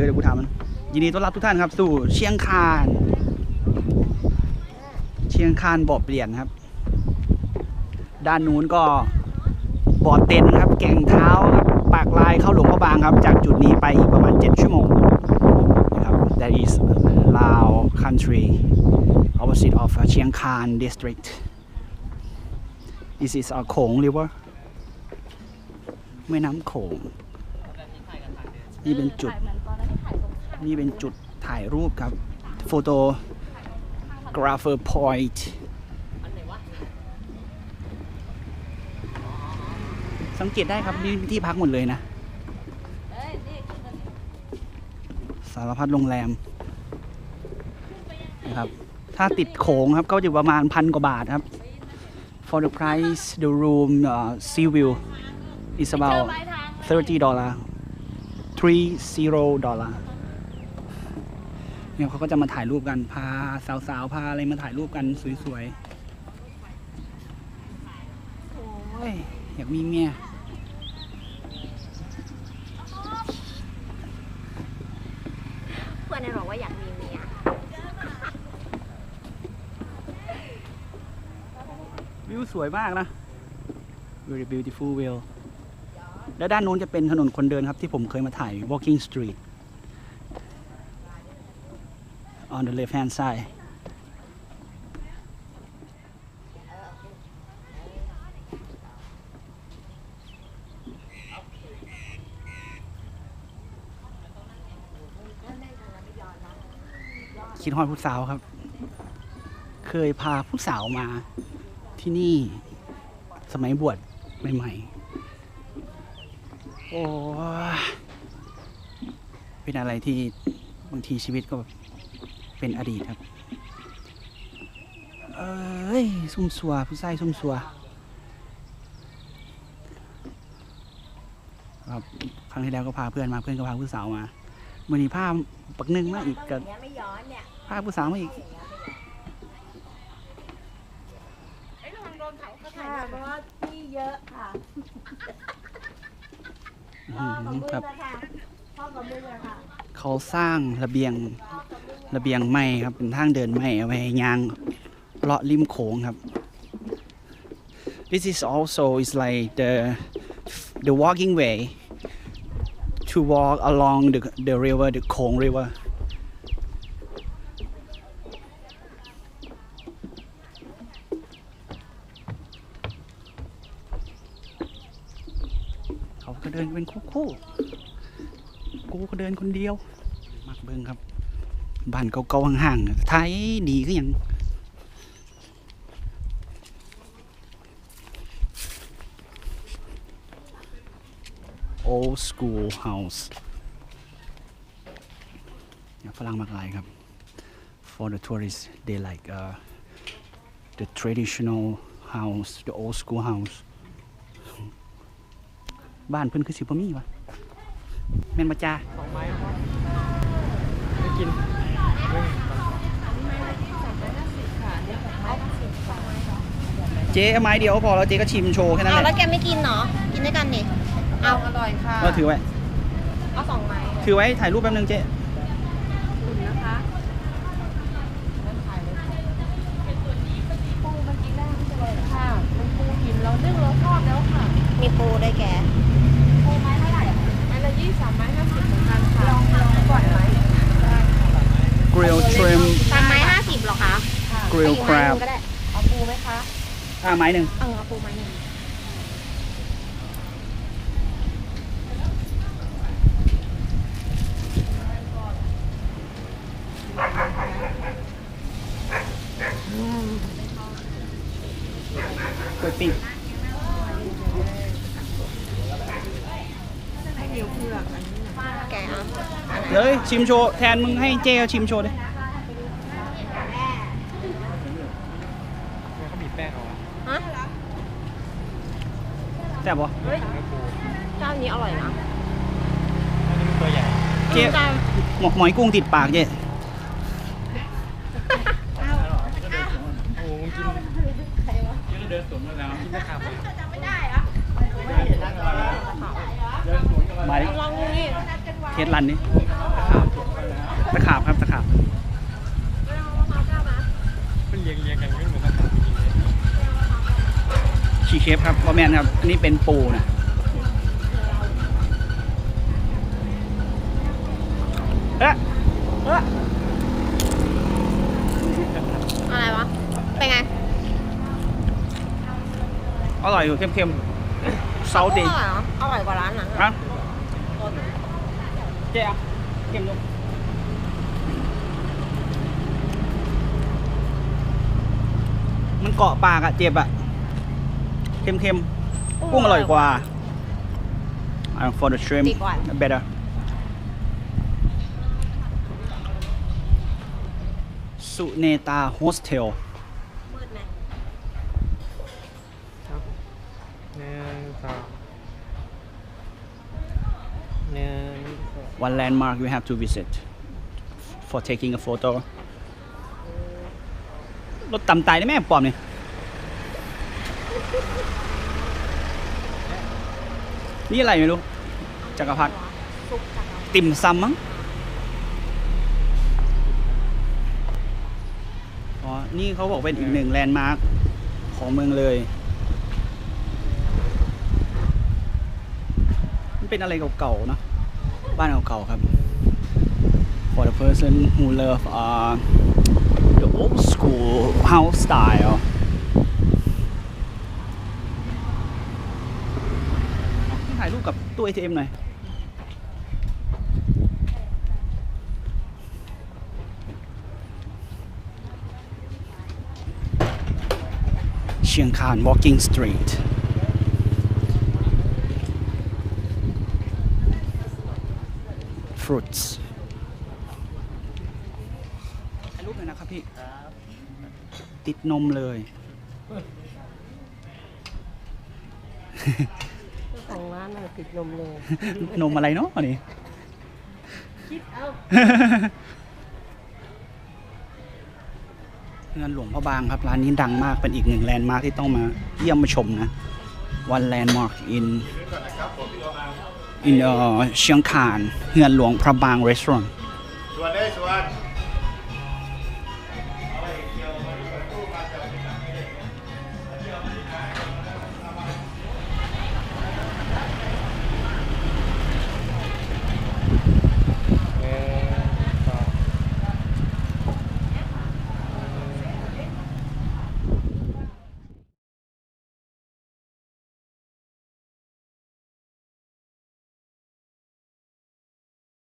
อเดี๋ยวกูถามมันยินดีต้อนรับทุกท่านครับ สู่เชียงคาน เชียงคานบ่อเปลี่ยนครับ ด้านนู้นก็บ่อเต็นครับ แก่งเท้าครับ ปากลายเข้าหลวงพระบางครับ จากจุดนี้ไปอีกประมาณ 7 ชั่วโมงนะครับ that is Lao country opposite of Chiang Khan district this is a โขง river แม่น้ำโขงนี่เป็นจุด นี่เป็นจุดถ่ายรูปครับ photographer point สังเกตได้ครับนี่ที่พักหมดเลยนะ สารพัดโรงแรมนะครับถ้าติดโขงครับก็จะประมาณพันกว่าบาทครับ for the price the room uh, sea view is about 30 dollar 30 dollar เนี่ยเขาก็จะมาถ่ายรูปกันพาสาวๆพาอะไรมาถ่ายรูปกันสวยๆโอ้ยอยากมีเมียเพื่อนบอกว่าอยากมีเมียวิวสวยมากนะ very beautiful view และด้านนู้นจะเป็นถนนคนเดินครับที่ผมเคยมาถ่าย walking street on the left hand side คิดฮอดผู้สาวครับ เคยพาผู้สาวมาที่นี่สมัยบวชใหม่ๆ โอ้ เป็นอะไรที่บางทีชีวิตก็แบบ เป็นอดีตครับ เอ้ยซุ่มสัวผู้ชายซุ่มสัวครับครั้งที่แล้วก็พาเพื่อนมาเพื่อนก็พาผู้สาวมาวันนี้พาปักหนึ่งมาอีกกับเนี้ยไม่ย้อนเนี่ยพาผู้สาวมาอีกค่ะเพราะว่าที่เยอะค่ะอืมครับค่ะพ่อกับมึงอะค่ะ เขาสร้างระเบียงระเบียงไม้ครับ เป็นทางเดินไม้เอาไว้ยางเลาะริมโขงครับ This is also is like the the walking way to walk along the the river the Khong River เขาก็เดินเป็นคู่ๆ กูก็เดินคนเดียว มักเบิ่งครับบ้านเก่าๆห่างๆไทยดีก็ยังโอ school house ฝรั่งมากหลายครับ for the tourists they like uh, the traditional house the old school house บ้านเพิ่นคือสิบ่มีวะ แม่นบ่จ้าของไม้ครับไม่กินเจ๊เอาไม้เดียวก็พอแล้วเจ๊ก็ชิมโชว์แค่นั้นเอาแหแล้วละแกไม่กินเนาะกินด้วยกันดิเอาอร่อยค่ะก็ถือไว้ เอาสองไม้ถือไว้ถ่ายรูปแป๊บนึงเจ๊คุณนะคะปูมันกินได้ไม่ใช่เลยค่ะมันปูหินเรานึ่งเราทอดแล้วค่ะมีปูด้วยแก ปูไม้เท่าไหร่ไม้ละยี่สามไม้ห้าสิบเหมือนกันค่ะ ลองลองก่อนไหม grill trim สามไม้ห้าสิบหรอคะ grill เอาอีกไม้ห crab นึ่งก็ได้เอาปูไหมคะอ่าไม้หนึ่งเออเอาปูไม้หนึ่งกล้วยปิ้งให้เหนียวเผือกอันนี้นะแกเอาเดี๋ยวชิมโชว์แทนมึงให้เจ๊เอาชิมโชว์ดิ เขาบีบแป้งเอาอะ ฮะ แซ่บปะเฮ้ยเจ้านี้อร่อยนะอันนี้มันตัวใหญ่เจ๊จ้าหมกหมอยกุ้งติดปากเจ๊โอ้มึงกินกินเดินสวนมาแล้วกินได้ครับมาดิลองดูนี่เทสรันนี่คตะขาบครับตะขาบ ไม่เอามะพร้าวแก้วนะ มันเรียงเรียงกันไม่เหมือนตะขาบจริงๆเลย ชีเช ฟครับว่าแมนครับ อันนี้เป็นปูนะเอ๊ะเอ๊ะอะไรวะ เป็นไง อร่อยอยู่เค็มๆเซาอดีร่อยเหรออร่อยกว่าร้านนั้นอะอะเจ๊อะเค็มลงมันเกาะปากอะเจ็บอะ เค็มๆกุ้งอร่อยกว่า I for the shrimp ดีกว่า better สุเนตาโฮสเทลมืดไหมหนึ่งสองหนึ่งสอง one landmark you have to visit for taking a photo รถต่ำตายได้ไหมปอมเนี่ย นี่อะไรไม่รู้ จักรพรรดิติ่มซำมั้ง อ๋อ นี่เขาบอกเป็นอีกหนึ่งแลนด์มาร์คของเมืองเลย มันเป็นอะไรเก่าๆเนะ บ้านเก่าๆครับ for the person who love uh, the old school house style ถ่ายรูป กับตู้ ATM หน่อย เชียงคาน Walking Street ฟรุตส์รูปหน่อยนะครับพี่ ติดนมเลย ของร้านน่ะติดนมเลยนมอะไรเนาะอันนี้คิดเอาเงินหลวงพระบางครับ ร้านนี้ดังมากเป็นอีกหนึ่งแลนด์มาร์คที่ต้องมาเยี่ยมมาชมนะ one landmark in in uh, เชียงคานเงินหลวงพระบาง restaurant ส่วนได้ส่วน